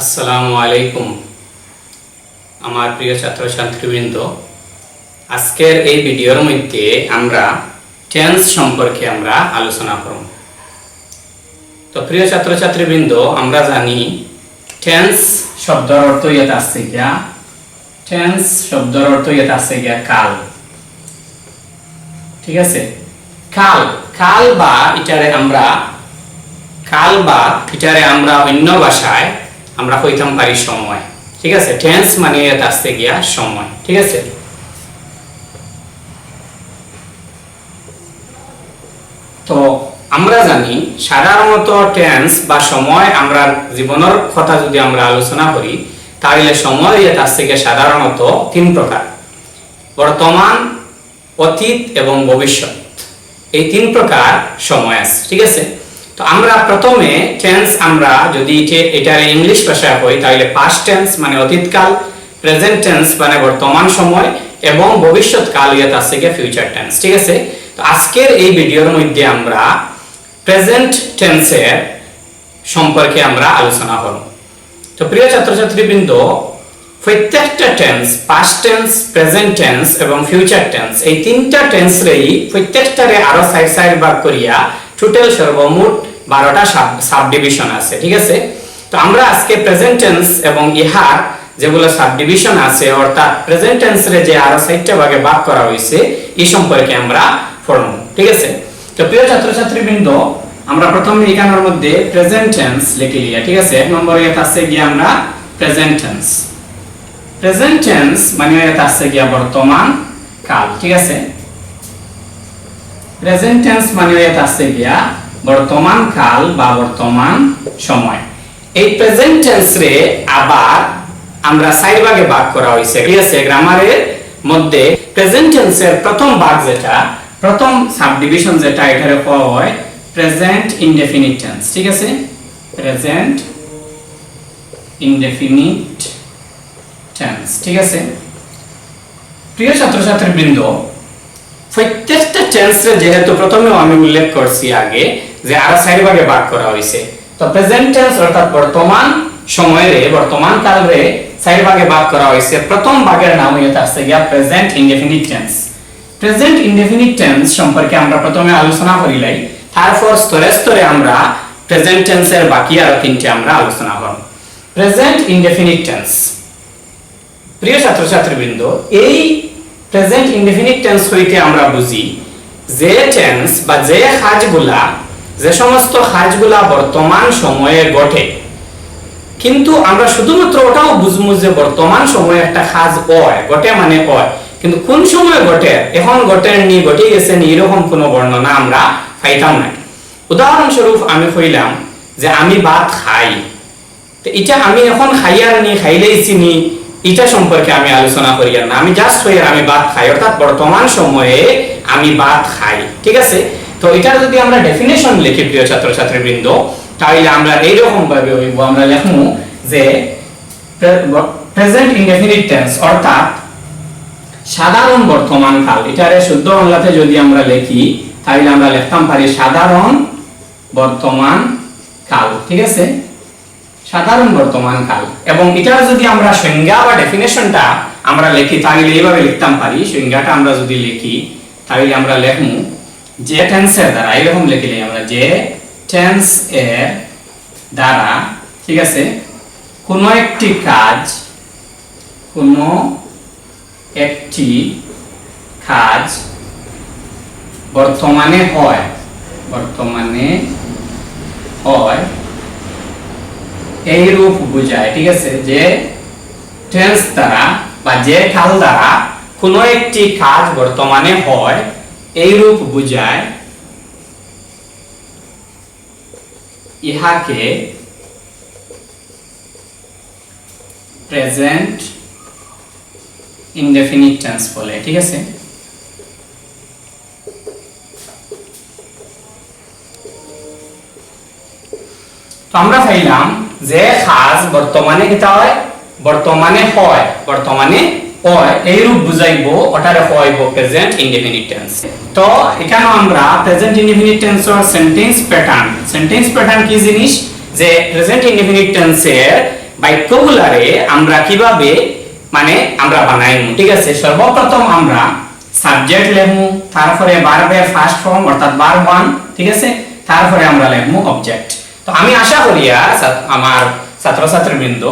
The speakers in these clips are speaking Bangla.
আসসালামু আলাইকুম, আমার প্রিয় ছাত্র ছাত্রীবৃন্দ আজকের এই ভিডিওর মধ্যে আমরা টেন্স সম্পর্কে আমরা আলোচনা করব। তো প্রিয় ছাত্র ছাত্রীবৃন্দ আমরা জানি টেন্স শব্দের অর্থ ইয়াত আছে গিয়া টেন্স শব্দের অর্থ ইয়াত আছে গিয়া কাল। ঠিক আছে? কাল কাল বা এটারে আমরা, কাল বা এটারে আমরা অন্য ভাষায় আমরা কইতাম পারি সময়। ঠিক আছে? টেন্স মানে এটা আসতে গিয়া সময়। ঠিক আছে? তো আমরা জানি, সাধারণত টেন্স বা সময় আমরা জীবনের কথা যদি আমরা আলোচনা করি, তাহলে সময় আসতে গিয়া সাধারণত তিন প্রকার। বর্তমান, অতীত এবং ভবিষ্যৎ। এই তিন প্রকার সময় আছে। ঠিক আছে? তো আমরা প্রথমে টেন্স আমরা যদি এটে- এটার ইংলিশ ভাষায় কই, তাহলে পাস্ট টেন্স মানে অতীতকাল প্রেজেন্ট টেন্স মানে বর্তমান সময় এবং ভবিষ্যৎ কাল ইয়াত আছে গিয়ে ফিউচার টেন্স ঠিক আছে? তো আজকের এই ভিডিওর মধ্যে আমরা প্রেজেন্ট টেন্সের সম্পর্কে আমরা আলোচনা করব। তো প্রিয় ছাত্রছাত্রীবৃন্দ, প্রত্যেকটা tense past tense present tense এবং ফিউচার টেন্স এই তিনটা টেন্স রেই প্রত্যেকটারে আরও সাইড সাইড ভাগ করিয়া টোটাল সর্বমোট বারোটা সাব ডিভিশন আছে, ঠিক আছে? তো আমরা আজকে প্রেজেন্ট টেন্স এবং ইহার যেগুলো সাব ডিভিশন আছে, অর্থাৎ প্রেজেন্ট টেন্স রে যে আরও সাইডটা ভাগে ভাগ করা হয়েছে, এই সম্পর্কে আমরা পড়ব, ঠিক আছে? তো প্রিয় ছাত্রছাত্রীবৃন্দ, আমরা প্রথমে এখানের মধ্যে প্রেজেন্ট টেন্স লিখে লিয়া ঠিক আছে? এক নম্বরে এটা আছে গিয়ে আমরা প্রেজেন্ট টেন্স প্রেজেন্ট টেন্স মানে এটা আছে গিয়া বর্তমান কাল, ঠিক আছে? প্রেজেন্ট টেন্স মানে এটা আছে গিয়া বর্তমান কাল বা বর্তমান সময়। এই প্রেজেন্ট টেন্স রে আবার আমরা সাইড ভাগে ভাগ করা হয়েছে ঠিক আছে? গ্রামারের মধ্যে প্রেজেন্ট টেন্সের প্রথম ভাগ যেটা, প্রথম সাবডিভিশন যেটা এখানে পাওয়া হয় প্রেজেন্ট ইনডেফিনিট টেন্স ঠিক আছে? প্রেজেন্ট ইনডেফিনিট টেন্স ঠিক আছে? প্রিয় ছাত্রছাত্রী বৃন্দ প্রত্যেকটা টেন্সে যেহেতু প্রথমে আমি উল্লেখ করছি আগে যে আরও চারি ভাগে ভাগ করা হয়েছে তো প্রেজেন্ট টেন্স অর্থাৎ বর্তমান সময়ে বর্তমান কালে চারি ভাগে ভাগ করা হয়েছে প্রথম ভাগের নাম হইতে আসছে গিয়া present indefinite tense present indefinite tense সম্পর্কে আমরা প্রথমে আলোচনা করিলাই তারপর স্তরে স্তরে আমরা প্রেজেন্ট টেন্সের বাকি আরও তিনটে আমরা আলোচনা করব। প্রেজেন্ট ইনডেফিনিট টেন্স প্রিয় ছাত্রছাত্রীবৃন্দ, এই প্রেজেন্ট ইনডেফিনিট টেন্স হইতে আমরা বুঝি যে টেন্স বা যে কাজগুলা যে সমস্ত কাজগুলা বর্তমান সময়ে ঘটে। কিন্তু আমরা শুধুমাত্র ওটাও বুঝব যে বর্তমান সময়ে একটা কাজ হয় ঘটে মানে হয় কিন্তু কোন সময় ঘটে? এখন ঘটেন নি, ঘটে গেছে নি, এরকম কোনো বর্ণনা আমরা পাইতাম না। উদাহরণস্বরূপ আমি কইলাম যে আমি ভাত খাই। তো এটা আমি এখন খাইয়ার নি খাইলেই চিনি এটা সম্পর্কে আমি আলোচনা করি না। আমি জাস্ট হয়ে আমি ভাত খাই। অর্থাৎ বর্তমান সময়ে আমি ভাত খাই। ঠিক আছে? তো এটার যদি আমরা ডেফিনেশন লিখি, প্রিয় ছাত্রছাত্রী বৃন্দ তাহলে আমরা এইরকম ভাবে হইব। আমরা লেখমু যে প্রেজেন্ট ইনডেফিনিট টেন্স অর্থাৎ সাধারণ বর্তমান কাল। এটারে শুদ্ধ বাংলাতে যদি আমরা লিখি, তাহলে আমরা লিখতাম পারি সাধারণ বর্তমান কাল। ঠিক আছে? সাধারণ বর্তমান কাল। এবং এটার যদি আমরা সংজ্ঞা বা ডেফিনেশনটা আমরা লিখি, তাহলে এইভাবে লিখতাম পারি। সংজ্ঞাটা আমরা যদি লিখি, তাহলে আমরা লিখমু, যে টেন্সের দ্বারা এরকম লিখিলে আমরা, যে টেন্স এর দ্বারা, ঠিক আছে? কোনো একটি কাজ, কোনো একটি কাজ বর্তমানে হয় বর্তমানে হয় এই রূপ বোঝায়, ঠিক আছে? যে টেন্স দ্বারা বা যে কাল দ্বারা কোনো একটি কাজ বর্তমানে হয় এই রূপ বোঝায়, ইহাকে প্রেজেন্ট ইনডেফিনিট টেন্স বলে, ঠিক আছে? আমরা পাইলাম যে কাজ বর্তমানে কিতা হয়? বর্তমানে হয় বর্তমানে হয়। এই রূপ বুঝাইব ওটারে হইব প্রেজেন্ট ইনডেফিনিট টেন্স তো এখানে আমরা প্রেজেন্ট ইনডেফিনিট টেন্সর সেন্টেন্স প্যাটার্ন সেন্টেন্স প্যাটার্ন কি জিনিস? যে প্রেজেন্ট ইনডেফিনিট টেন্সের বাক্যগুলারে আমরা কীভাবে মানে আমরা বানাইমু, ঠিক আছে? সর্বপ্রথম আমরা সাবজেক্ট লেখমু, তারপরে ভার্বের ফার্স্ট ফর্ম অর্থাৎ ভার্ব ওয়ান ঠিক আছে? তারপরে আমরা লেখমু অবজেক্ট তো আমি আশা করি আর আমার ছাত্রছাত্রীবৃন্দ,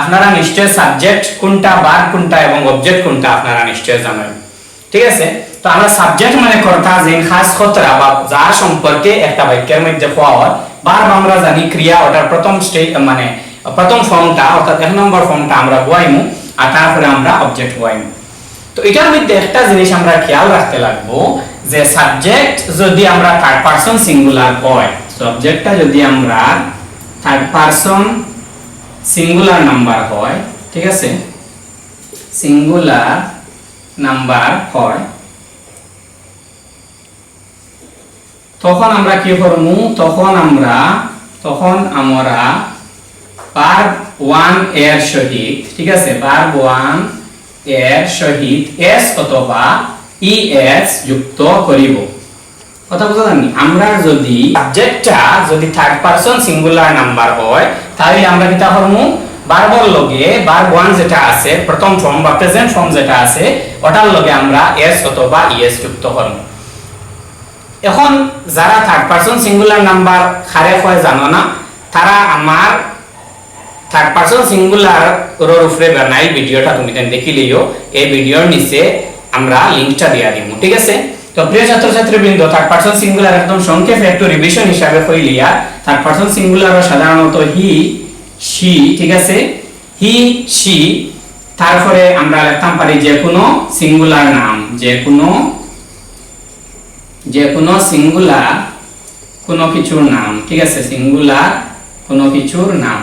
আপনারা নিশ্চয় সাবজেক্ট কোনটা ভার্ব কোনটা এবং অবজেক্ট কোনটা আপনারা নিশ্চয় জানেন। ঠিক আছে? তো আমরা সাবজেক্ট মানে কর্তা যে খাস খতরা বা যার সম্পর্কে একটা বাক্যের মধ্যে পাওয়া হয় ভার্ব আমরা জানি ক্রিয়া ওটার প্রথম স্টেজ মানে প্রথম ফর্মটা অর্থাৎ এক নম্বর ফর্মটা আমরা বয়াইমু আর তারপরে আমরা অবজেক্ট বয়াইমু তো এটার মধ্যে একটা জিনিস আমরা খেয়াল রাখতে লাগবো যে সাবজেক্ট যদি আমরা থার্ড পারসন সিঙ্গুলার হয় সাবজেক্টটা যদি আমরা থার্ড পারসন সিঙ্গুলার নাম্বার হয়, ঠিক আছে? সিঙ্গুলার নাম্বার হয়। তখন আমরা কি করব তখন আমরা তখন আমরা ভার্ব ওয়ানের সহিত, ঠিক আছে? ভার্ব ওয়ানের সহিত এস অথবা ই এস যুক্ত করিব। কথা আমরা যদি সাবজেক্টটা যদি থার্ড পারসন সিঙ্গুলার নাম্বার হয়, তাহলে আমরা কিতা করমু? বারবার লগে বার ওয়ান যেটা আছে, প্রথম ফর্ম বা প্রেজেন্ট ফর্ম যেটা আছে, ওটার লগে আমরা এস অথবা ইএস যুক্ত করমু। এখন যারা থার্ড পারসন সিঙ্গুলার নাম্বার খারে হয় জানো না, তারা আমার থার্ড পারসন সিঙ্গুলার ওর উপরে বানাই ভিডিওটা তুমি দেখিলেও এই ভিডিওর নিচে আমরা লিংকটা দিয়া দিব ঠিক আছে? তো প্রিয় ছাত্রছাত্রী বৃন্দ থার্ড পারসন সিঙ্গুলার একদম সংক্ষেপে একটু রিভিশন হিসাবে কইলিয়া থার্ড পারসন সিঙ্গুলার সাধারণত হি শি ঠিক আছে? হি শি তারপরে আমরা লিখতাম পারি যে কোনো সিঙ্গুলার নাম, যে কোনো যে কোনো সিঙ্গুলার কোনো কিছুর নাম, ঠিক আছে? সিঙ্গুলার কোনো কিছুর নাম।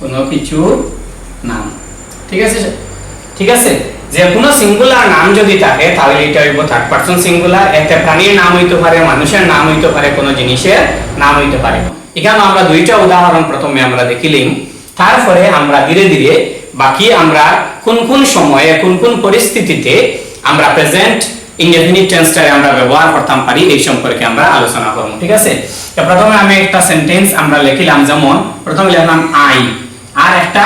কোনো কিছুর নাম, ঠিক আছে? ঠিক আছে? যে কোনো সিঙ্গুলার নাম যদি থাকে, তাহলে এটা হইব থার্ড পারসন সিঙ্গুলার একটা প্রাণীর নাম হইতে পারে, মানুষের নাম হইতে পারে, কোনো জিনিসের নাম হইতে পারে। এখানে আমরা দুইটা উদাহরণ প্রথমে আমরা দেখিলাম। তারপরে আমরা ধীরে ধীরে বাকি আমরা কোন কোন সময়ে, কোন কোন পরিস্থিতিতে আমরা প্রেজেন্ট ইনডেফিনিট টেন্সটারে আমরা ব্যবহার করতাম পারি, এই সম্পর্কে আমরা আলোচনা করব, ঠিক আছে? তো প্রথমে আমি একটা সেন্টেন্স আমরা লিখিলাম, যেমন, প্রথমে লিখলাম আই আর একটা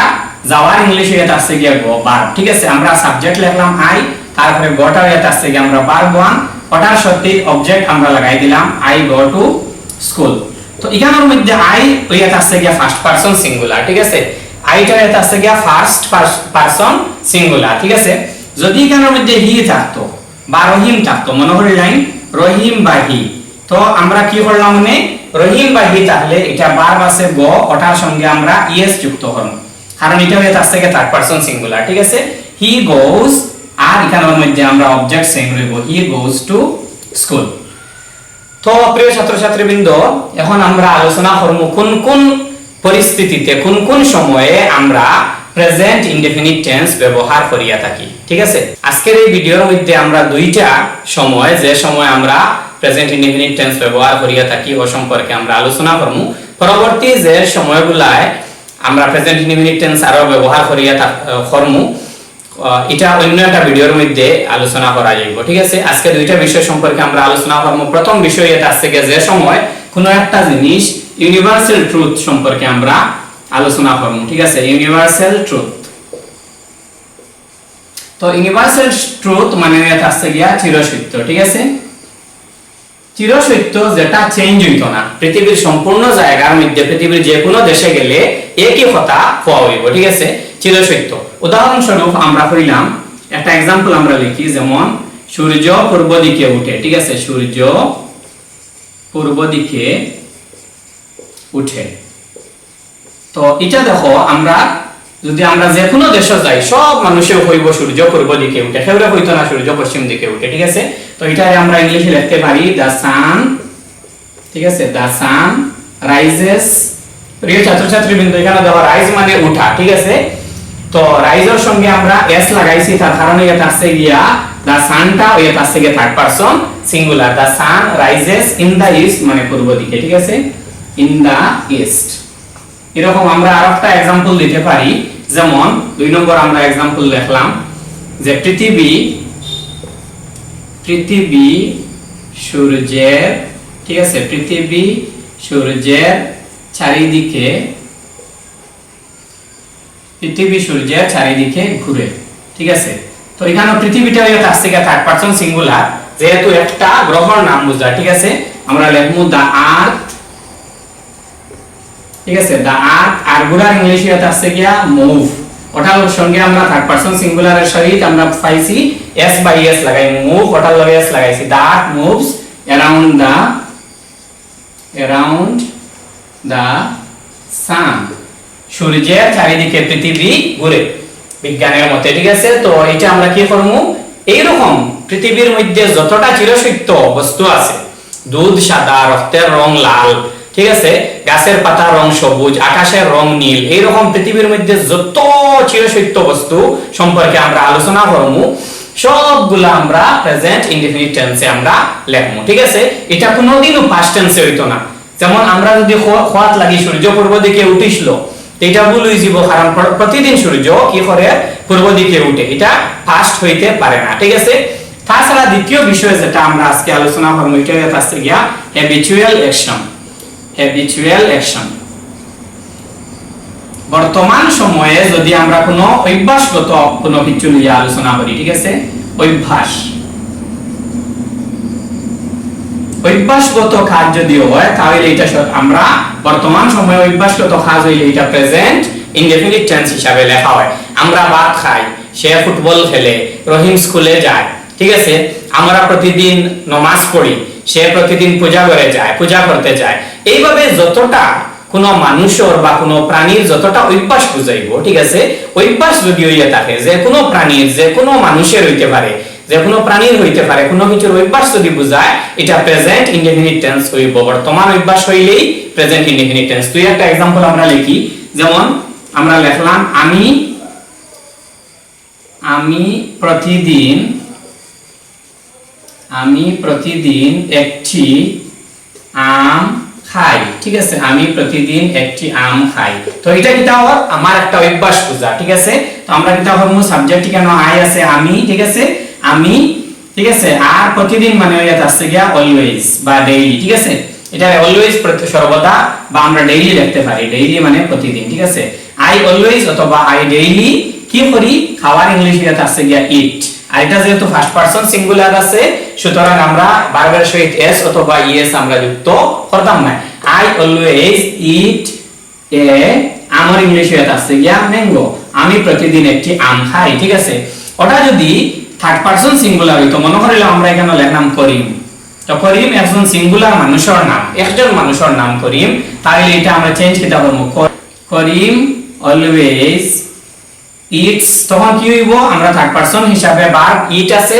যাওয়ার ইংলিশে এটা আসছে গিয়ে গো বার। ঠিক আছে, আমরা সাবজেক্ট লিখলাম আই তারপরে গোটা এটা আসছে গিয়ে আমরা বার ওয়ান ওটার সত্যি অবজেক্ট আমরা লাগাই দিলাম আই গো টু স্কুল তো এখানের মধ্যে আই ওই এটা আসছে গিয়া ফার্স্ট পারসন সিঙ্গুলার ঠিক আছে? আইটা এটা আসছে গিয়া ফার্স্ট পারসন সিঙ্গুলার ঠিক আছে? যদি এখানের মধ্যে হি থাকতো বা রহিম থাকতো, মনে করি লাইন রহিম বা হি তো আমরা কি করলাম মানে রহিম বা হি তাহলে এটা বার আছে গ, ওটার সঙ্গে আমরা ইএস যুক্ত করব কারণ এটা হয়ে তার থেকে থার্ড পারসন সিঙ্গুলার ঠিক আছে? হি গোজ আর এখানের মধ্যে আমরা অবজেক্ট সেম রইব। হি গোজ টু স্কুল তো প্রিয় ছাত্রছাত্রীবৃন্দ, এখন আমরা আলোচনা করব কোন কোন পরিস্থিতিতে, কোন কোন সময়ে আমরা প্রেজেন্ট ইনডেফিনিট টেন্স ব্যবহার করিয়া থাকি, ঠিক আছে? আজকের এই ভিডিওর মধ্যে আমরা দুইটা সময়, যে সময় আমরা প্রেজেন্ট ইনডেফিনিট টেন্স ব্যবহার করিয়া থাকি, ও সম্পর্কে আমরা আলোচনা করব। পরবর্তী যে সময়গুলায় আমরা প্রেজেন্ট ইনডেফিনিট টেন্স আরও ব্যবহার করিয়া করব এটা অন্য একটা ভিডিওর মধ্যে আলোচনা করা যাইব, ঠিক আছে? আজকে দুইটা বিষয় সম্পর্কে আমরা আলোচনা করব প্রথম বিষয় এটা আছে যে সময় কোনো একটা জিনিস ইউনিভার্সাল ট্রুথ সম্পর্কে আমরা আলোচনা করব ঠিক আছে? ইউনিভার্সাল ট্রুথ তো ইউনিভার্সাল ট্রুথ মানে এটা আছে গিয়া চিরসত্য, ঠিক আছে? চিরসত্য, যেটা চেঞ্জ হইতো না। পৃথিবীর সম্পূর্ণ জায়গার মধ্যে, পৃথিবীর যে কোনো দেশে গেলে একই কথা হওয়া হইব, ঠিক আছে? চিরসত্য। উদাহরণস্বরূপ আমরা কইলাম একটা এক্সাম্পল আমরা লিখি, যেমন, সূর্য পূর্ব দিকে উঠে, ঠিক আছে? সূর্য পূর্ব দিকে উঠে। তো এটা দেখো, আমরা যদি আমরা যে কোনো দেশে যাই, সব মানুষে হইব, সূর্য পূর্ব দিকে উঠে সেগুলো হইতো না, সূর্য পশ্চিম দিকে উঠে, ঠিক আছে? তো এটাই আমরা ইংলিশে লিখতে পারি দ্য সান ঠিক আছে? দ্য সান রাইজেস প্রিয় ছাত্রছাত্রী বিন্দু এখানে দেখো রাইজ মানে উঠা, ঠিক আছে? তো রাইজের সঙ্গে আমরা এস লাগাইছি, তার কারণে এটা আসছে গিয়া দ্য সানটা ওই এটা আসছে গিয়া third person singular the sun rises in the east মানে পূর্ব দিকে, ঠিক আছে? ইন দ্য ইস্ট এরকম আমরা আর একটা এক্সাম্পল দিতে পারি। যেমন, দুই নম্বর আমরা এক্সাম্পল লিখলাম যে পৃথিবী পৃথিবী সূর্যের, ঠিক আছে, পৃথিবী সূর্যের চারিদিকে, পৃথিবী সূর্যের চারিদিকে ঘুরে, ঠিক আছে? তো এখানে পৃথিবীটা হয়ে আসছে গিয়ে থার্ড পারসন সিঙ্গুলার যেহেতু একটা গ্রহর নাম বোঝায়, ঠিক আছে? আমরা লিখব দা আর্থ ঠিক আছে দা আর গুড়ার ইংলিশ হয়ে আসছে গিয়া মুভ ওটার সঙ্গে আমরা থার্ড পারসন সিঙ্গুলারের সহিত আমরা পাইছি এস বাই এস লাগাই মুভ ওটার লগে এস লাগাইছি। The earth moves around the around the sun সূর্যের চারিদিকে পৃথিবী ঘুরে, বিজ্ঞানের মতে, ঠিক আছে? তো এটা আমরা কি করব এইরকম পৃথিবীর মধ্যে যতটা চিরসত্য বস্তু আছে, দুধ, সাদা, রক্তের রং লাল ঠিক আছে? গাছের পাতার রং সবুজ, আকাশের রং নীল, এইরকম পৃথিবীর মধ্যে যত চিরসত্য বস্তু সম্পর্কে আমরা আলোচনা করব সবগুলা আমরা প্রেজেন্ট ইনডিফিনিট টেন্সে আমরা লেখবো ঠিক আছে? এটা কোনোদিনও পাস্ট টেন্সে হইতো না। যেমন আমরা যদি খোয়াত লাগি সূর্য পূর্ব দিকে উঠিসলো এটা ভুল হয়ে যাব, কারণ প্রতিদিন সূর্য কি করে পূর্ব দিকে উঠে, এটা ফাস্ট হইতে পারে না, ঠিক আছে? তাছাড়া দ্বিতীয় বিষয় যেটা আমরা আজকে আলোচনা করব এটা হচ্ছে গিয়া হ্যাবিচুয়াল অ্যাকশন হ্যাবিচুয়াল অ্যাকশন বর্তমান সময়ে যদি আমরা কোনো অভ্যাসগত কোনো কিছু নিয়ে আলোচনা করি, ঠিক আছে? অভ্যাস। অভ্যাসগত কাজ যদি হয়, তাহলে এটা আমরা বর্তমান সময়ে অভ্যাসগত কাজ হইলে এটা প্রেজেন্ট ইনডেফিনিট টেন্স হিসাবে লেখা হয়। আমরা ভাত খাই, সে ফুটবল খেলে, রহিম স্কুলে যায়, ঠিক আছে? আমরা প্রতিদিন নমাজ পড়ি সে প্রতিদিন পূজা করে যায় পূজা করতে যায় এইভাবে যতটা কোনো মানুষের বা কোনো প্রাণীর যতটা অভ্যাস বুঝাইব ঠিক আছে অভ্যাস যদি হইয়া থাকে যে কোনো প্রাণীর যে কোনো মানুষের হইতে পারে যে কোনো প্রাণীর হইতে পারে কোনো কিছুর অভ্যাস যদি বুঝায় এটা প্রেজেন্ট ইনডেফিনিট টেন্স হইব বর্তমান অভ্যাস হইলেই প্রেজেন্ট ইনডেফিনিট টেন্স তুই একটা एग्जांपल আমরা লিখি যেমন আমরা লিখলাম আমি আমি প্রতিদিন আমি প্রতিদিন একটি আম খাই, ঠিক আছে? আমি প্রতিদিন একটি আম খাই। তো এটা কিটা হওয়ার আমার একটা অভ্যাস পূজা, ঠিক আছে? তো আমরা কিটা হব সাবজেক্ট কেন আই আছে আমি, ঠিক আছে? আমি, ঠিক আছে? আর প্রতিদিন মানে ইয়াত আসছে গিয়া অলওয়েজ বা ডেইলি ঠিক আছে? এটা অলওয়েজ সর্বদা বা আমরা ডেইলি লিখতে পারি ডেইলি মানে প্রতিদিন, ঠিক আছে? আই অলওয়েজ অথবা আই ডেইলি কি করি? খাওয়ার ইংলিশ ইয়াত আসছে গিয়া ইট আর এটা যেহেতু ফার্স্ট পারসন সিঙ্গুলার আছে, সুতরাং আমরা বারবার সহিত এস অথবা ইএস আমরা যুক্ত করতাম না। আই অলওয়েজ ইট এ আমার ইংলিশ আছে গিয়া ম্যাঙ্গো আমি প্রতিদিন একটি আম খাই, ঠিক আছে? ওটা যদি থার্ড পারসন সিঙ্গুলার হইতো মনে করিলে আমরা এখানে লেখলাম করিম। তো করিম একজন সিঙ্গুলার মানুষের নাম, একজন মানুষের নাম করিম। তাহলে এটা আমরা চেঞ্জ কিতা করব ক- করিম অলওয়েজ ইটস তখন কি হইব? আমরা থার্ড পারসন হিসাবে বার ইট আছে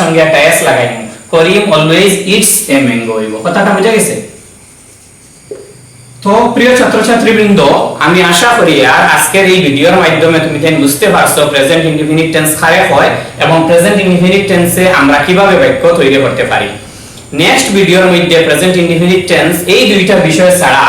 সঙ্গে একটা S লাগাইব Karim always eats a mango হইব। কথাটা বুঝা গেছে? তো প্রিয় ছাত্রছাত্রীবৃন্দ, আমি আশা করি আর আজকের এই ভিডিওর মাধ্যমে তুমি বুঝতে পারছ প্রেজেন্ট ইনডিফিনিট টেন্স খারে হয় এবং প্রেজেন্ট ইনডিফিনিট টেন্সে আমরা কীভাবে বাক্য তৈরি করতে পারি। নেক্সট ভিডিওর মধ্যে প্রেজেন্ট ইনডিফিনিট টেন্স এই দুইটা বিষয় ছাড়া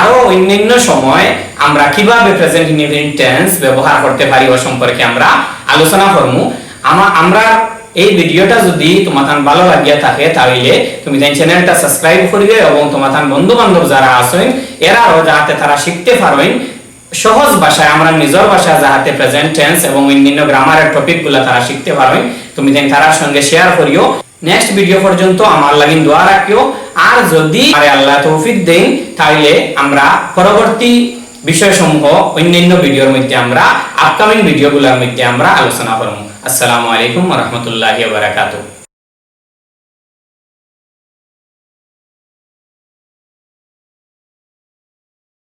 আরও অন্যান্য সময় আমরা কীভাবে প্রেজেন্ট ইনডিফিনিট টেন্স ব্যবহার করতে পারি ও সম্পর্কে আমরা আলোচনা করব আমা- আমরা এই ভিডিওটা যদি তোমার ভালো লাগিয়া থাকে তাহলে তুমি তাই চ্যানেলটা সাবস্ক্রাইব করিবে এবং তোমার বন্ধু বান্ধব যারা আছেন, এরাও যাতে তারা শিখতে পারেন, সহজ ভাষায় আমরা নিজের ভাষায় যাহাতে প্রেজেন্ট টেন্স এবং অন্যান্য গ্রামারের টপিকগুলা তারা শিখতে পারেন, তুমি তাই তার সঙ্গে শেয়ার করিও। নেক্সট ভিডিও পর্যন্ত আমার লাগিন দোয়া রাখিও। আর যদি আল্লাহ তৌফিক দেন তাহলে আমরা পরবর্তী বিষয়সমূহ, অন্যান্য ভিডিওর মধ্যে আমরা আপকামিং ভিডিওগুলোর মধ্যে আমরা আলোচনা করব। আসসালামু আলাইকুম রাহমাতুল্লাহি বারাকাতুহু।